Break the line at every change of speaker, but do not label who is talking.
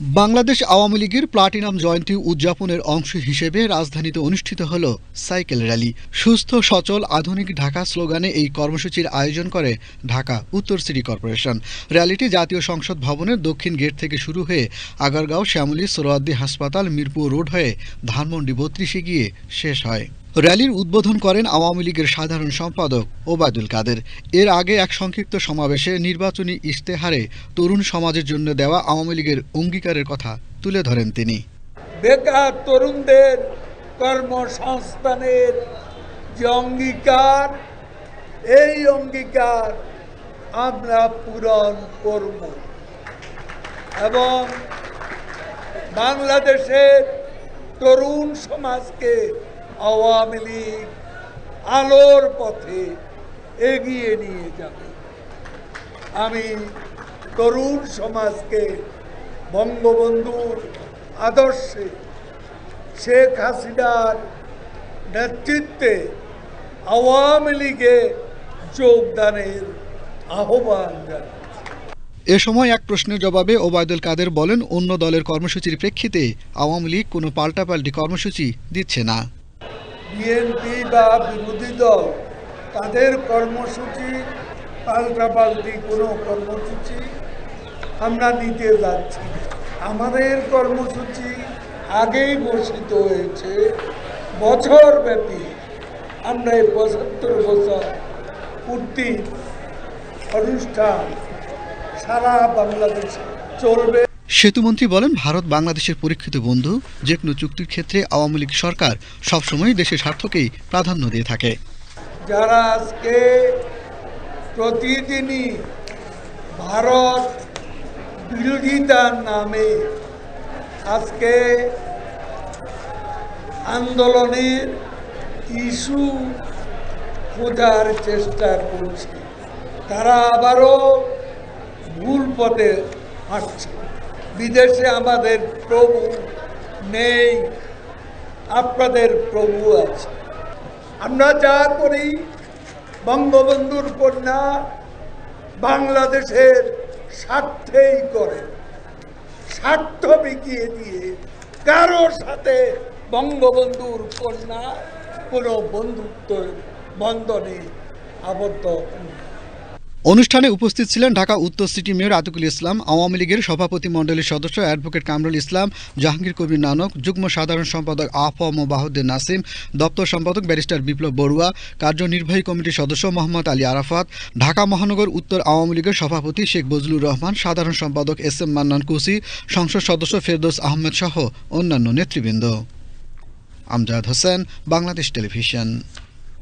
বাংলাদেশ আওয়ামী লীগের প্লাটিনাম জয়ন্তী উদযাপনের অংশ হিসেবে রাজধানীতে অনুষ্ঠিত হল সাইকেল র্যালি। সুস্থ, সচল, আধুনিক ঢাকা স্লোগানে এই কর্মসূচির আয়োজন করে ঢাকা উত্তর সিটি কর্পোরেশন। র্যালিটি জাতীয় সংসদ ভবনের দক্ষিণ গেট থেকে শুরু হয়ে আগারগাঁও, শ্যামলী, সোহরাওয়ার্দী হাসপাতাল, মিরপুর রোড হয়ে ধানমন্ডি বত্রিশে গিয়ে শেষ হয়। র্যালির উদ্বোধন করেন আওয়ামী লীগের সাধারণ সম্পাদক ওবায়দুল কাদের। এর আগে এক সংক্ষিপ্ত সমাবেশে নির্বাচনী ইশতেহারে তরুণ সমাজের জন্য দেওয়া আওয়ামী লীগের অঙ্গীকারের কথা তুলে ধরেন তিনি।
বেকার তরুণদের কর্মসংস্থানের যে অঙ্গীকার, এই অঙ্গীকার আমরা পূরণ করব। এবং বাংলাদেশের তরুণ সমাজকে আওয়ামী লীগ আলোর পথে এগিয়ে নিয়ে যাবে। আমি তরুণ সমাজকে বঙ্গবন্ধুর আদর্শে শেখ হাসিনার নেতৃত্বে আওয়ামী লীগে যোগদানের আহ্বান জানাই
এ সময় এক প্রশ্নের জবাবে ওবায়দুল কাদের বলেন, অন্য দলের কর্মসূচির প্রেক্ষিতে আওয়ামী লীগ কোনো পাল্টাপাল্টি কর্মসূচি দিচ্ছে না।
বিএনপি বা বিরোধী দল, তাদের কর্মসূচি পাল্টাপাল্টি কোনো কর্মসূচি আমরা নিতে যাচ্ছি আমাদের কর্মসূচি আগেই ঘোষিত হয়েছে, বছর ব্যাপী। আমরা এই পঁচাত্তর বছর পূর্তি অনুষ্ঠান সারা বাংলাদেশে চলবে।
সেতুমন্ত্রী বলেন, ভারত বাংলাদেশের পরীক্ষিত বন্ধু যে কোনো চুক্তির ক্ষেত্রে আওয়ামী লীগ সরকার সবসময় দেশের স্বার্থকেই প্রাধান্য দিয়ে থাকে।
যারা আজকে প্রতিদিনই ভারত বিরোধিতার নামে আজকে আন্দোলনের ইস্যু খোঁজার চেষ্টা করছে, তারা আবারও ভুল পথে হাঁটছে। বিদেশে আমাদের প্রভু নেই, আপনাদের প্রভু আছে আমরা যা করি, বঙ্গবন্ধুর কন্যা বাংলাদেশের স্বার্থেই করে, স্বার্থ বিকিয়ে দিয়ে কারোর সাথে বঙ্গবন্ধুর কন্যা কোনো বন্ধুত্ব বন্ধনে আবদ্ধ।
অনুষ্ঠানে উপস্থিত ছিলেন ঢাকা উত্তর সিটি মেয়র আতিকুল ইসলাম, আওয়ামী লীগের সভাপতি মণ্ডলীর সদস্য অ্যাডভোকেট কামরুল ইসলাম, জাহাঙ্গীর কবির নানক, যুগ্ম সাধারণ সম্পাদক আফম বাহুদ্দিন নাসিম, দপ্তর সম্পাদক ব্যারিস্টার বিপ্লব বড়ুয়া, কার্যনির্বাহী কমিটির সদস্য মোহাম্মদ আলী আরাফাত, ঢাকা মহানগর উত্তর আওয়ামী লীগের সভাপতি শেখ বজলুর রহমান, সাধারণ সম্পাদক এস এম মান্নান কুসি, সংসদ সদস্য ফেরদৌস আহমেদ সহ অন্যান্য নেতৃবৃন্দ। আমজাদ হোসেন, বাংলাদেশ টেলিভিশন।